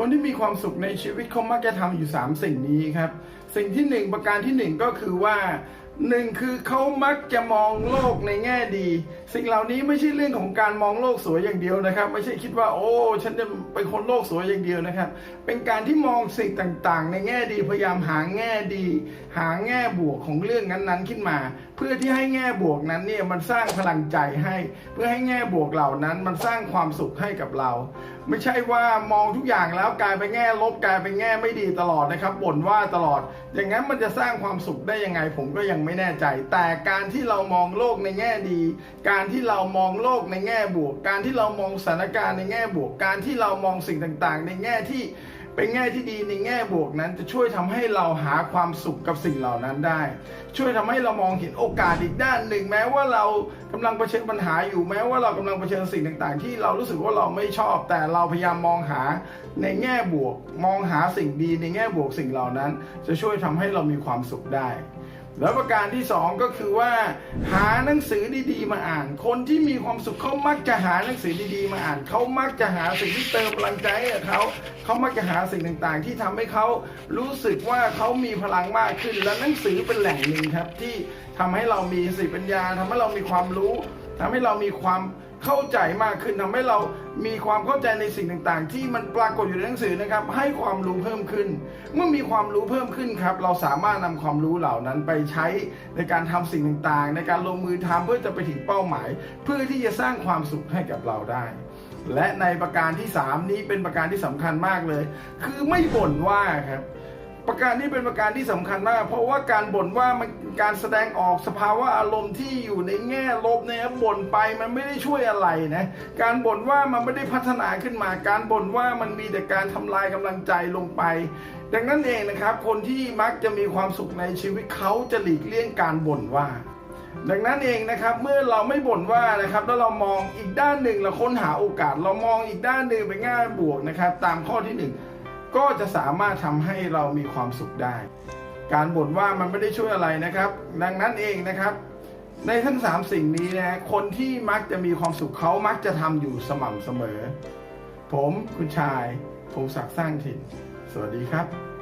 คนที่มีความสุขในชีวิตเขามักจะทำอยู่ 3 สิ่งนี้ครับ สิ่งที่หนึ่งประการที่หนึ่งก็คือว่า หนึ่งคือเขามักจะมองโลกในแง่ดี สิ่งเหล่านี้ไม่ใช่เรื่องของการมองโลกสวยอย่างเดียวนะครับ ไม่ใช่คิดว่า โอ้ ฉันจะเป็นคนโลกสวยอย่างเดียวนะครับ เป็นการที่มองสิ่งต่างๆ ในแง่ดีพยายามหาแง่ดี หาแง่บวกของเรื่องนั้นๆขึ้นมา เพื่อที่ให้แง่บวกนั้นเนี่ยมันสร้างพลังใจให้ เพื่อให้แง่บวกเหล่านั้นมันสร้างความสุขให้กับเรา ไม่ใช่ว่ามองทุกอย่างแล้วกลายไปนแง่ลบกลายเป็นแง่ไม่ดีตลอดนะครับบ่นว่าตลอด อย่างนั้นมันจะสร้างความสุขได้ยังไงผมก็ยังไม่แน่ใจ แต่การที่เรามองโลกในแง่ดี การที่เรามองโลกในแง่บวก การที่เรามองสถานการณ์ในแง่บวก การที่เรามองสิ่งต่างๆ ในแง่ที่เป็นแง่ที่ดีในแง่บวกนั้นจะช่วยทำให้เราหาความสุขกับสิ่งเหล่านั้นได้ ช่วยทำให้เรามองเห็นโอกาสอีกด้านหนึ่ง แม้ว่าเรากำลังเผชิญปัญหาอยู่แม้ว่าเรากำลังเผชิญสิ่งต่างๆ ที่เรารู้สึกว่าเราไม่ชอบ แต่เราพยายามมองหาในแง่บวก มองหาสิ่งดีในแง่บวกสิ่งเหล่านั้น จะช่วยทำให้เรามีความสุขได้ แล้วประการที่สองก็คือว่า หาหนังสือดีๆมาอ่าน คนที่มีความสุขเขามักจะหาหนังสือดีๆมาอ่านเขามักจะหาสิ่งที่เติมพลังใจให้เขาเขามักจะหาสิ่งต่างๆ ที่ทำให้เขารู้สึกว่าเขามีพลังมากขึ้น และหนังสือเป็นแหล่งหนึ่งครับที่ทำให้เรามีสติปัญญาทำให้เรามีความรู้ทำให้เรามีความ เข้าใจมากขึ้นทำให้เรามีความเข้าใจในสิ่งต่างๆ ที่มันปรากฏอยู่ในหนังสือนะครับ ให้ความรู้เพิ่มขึ้น เมื่อมีความรู้เพิ่มขึ้นครับ เราสามารถนำความรู้เหล่านั้นไปใช้ในการทำสิ่งต่างๆ ในการลงมือทำเพื่อจะไปถึงเป้าหมาย เพื่อที่จะสร้างความสุขให้กับเราได้ และในประการที่ 3 นี้เป็นประการที่สำคัญมากเลย คือไม่บ่นว่าครับ ประการนี้เป็นประการที่สำคัญมาก เพราะว่าการบ่นว่ามันการแสดงออกสภาวะอารมณ์ที่อยู่ในแง่ลบเนี่ยบ่นไปมันไม่ได้ช่วยอะไรนะการบ่นว่ามันไม่ได้พัฒนาขึ้นมา การบ่นว่ามันมีแต่การทำลายกำลังใจลงไป ดังนั้นเองนะครับ คนที่มักจะมีความสุขในชีวิตเขาจะหลีกเลี่ยงการบ่นว่าดังนั้นเองนะครับเมื่อเราไม่บ่นว่านะครับแล้วเรามองอีกด้านหนึ่งเราค้นหาโอกาส เรามองอีกด้านหนึ่งไปง่ายบวกนะครับ ตามข้อที่หนึ่ง ก็จะสามารถทำให้เรามีความสุขได้ การบ่นว่ามันไม่ได้ช่วยอะไรนะครับ ดังนั้นเองนะครับ ในทั้งสามสิ่งนี้นะคนที่มักจะมีความสุขเขามักจะทำอยู่สม่ำเสมอ ผมคุณชายพงศักดิ์สร้างถิ่น สวัสดีครับ